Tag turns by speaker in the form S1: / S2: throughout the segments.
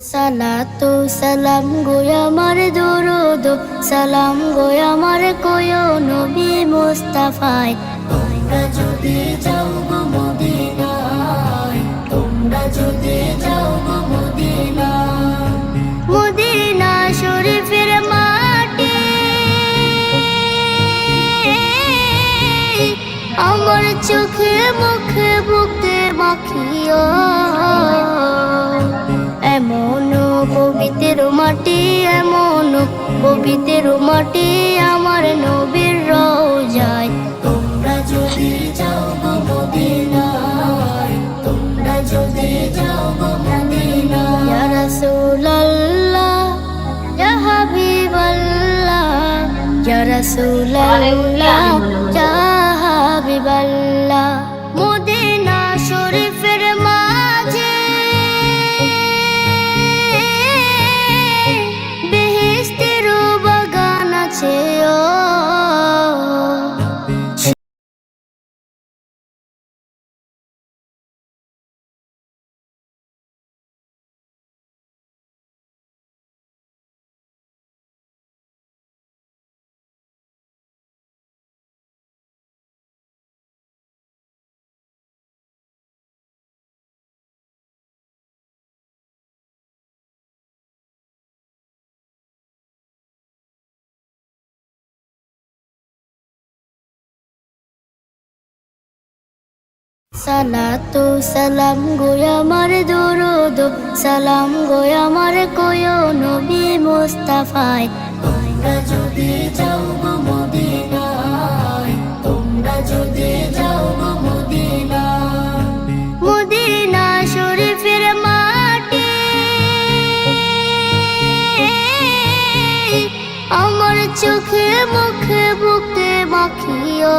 S1: সালাতু সালাম গোয় আমার দরুদ, সালাম গোয় আমার কোয় নবী মুস্তাফায়। তোমরা যদি যাও গো মদিনায়, তোমরা যদি যাও গো মদিনায়। মদিনা শরীফের মাটি, আমার চোখে মুখে বুকে মাখিও। পবিত্র মাটি আমার নবীর রোজায়। তোমরা যদি যাও গো মদিনায় তোমরা যদি যাও গো মদিনায়। ইয়া রাসূলুল্লাহ ইয়া হাবিবাল্লাহ ইয়া রাসূলুল্লাহ ইয়া হাবিবাল্লাহ। সালাতু সালাম গোয় আমার দরুদ, সালাম গোয় আমার কোয় নবী মুস্তাফায়। তোমরা যদি যাও গো মদিনায়, তোমরা যদি যাও গো মদিনায়। মদিনা শরীফের মাটি, আমার চোখে মুখে বুকে মাখিও।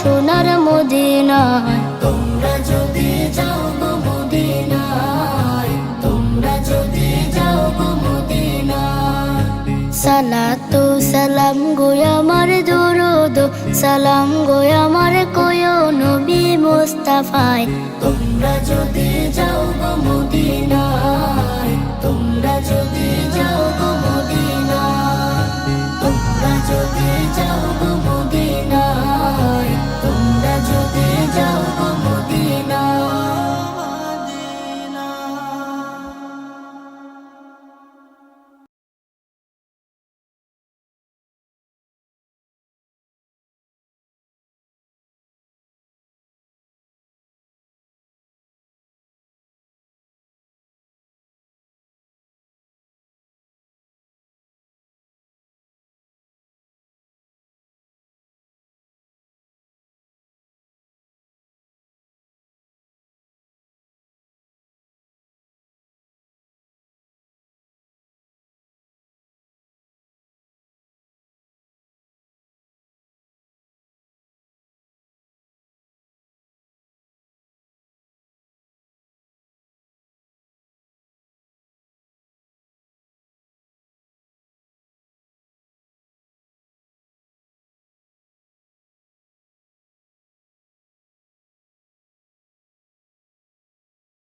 S1: সোনার মদিনায় তোমরা যদি যাও গো মদিনায় তোমরা যদি যাও গো মদিনায়। সালাতু সালাম গোয় আমার দরুদ সালাম গোয় আমার কোয় নবী মুস্তাফায়। তোমরা যদি যাও গো মদিনায়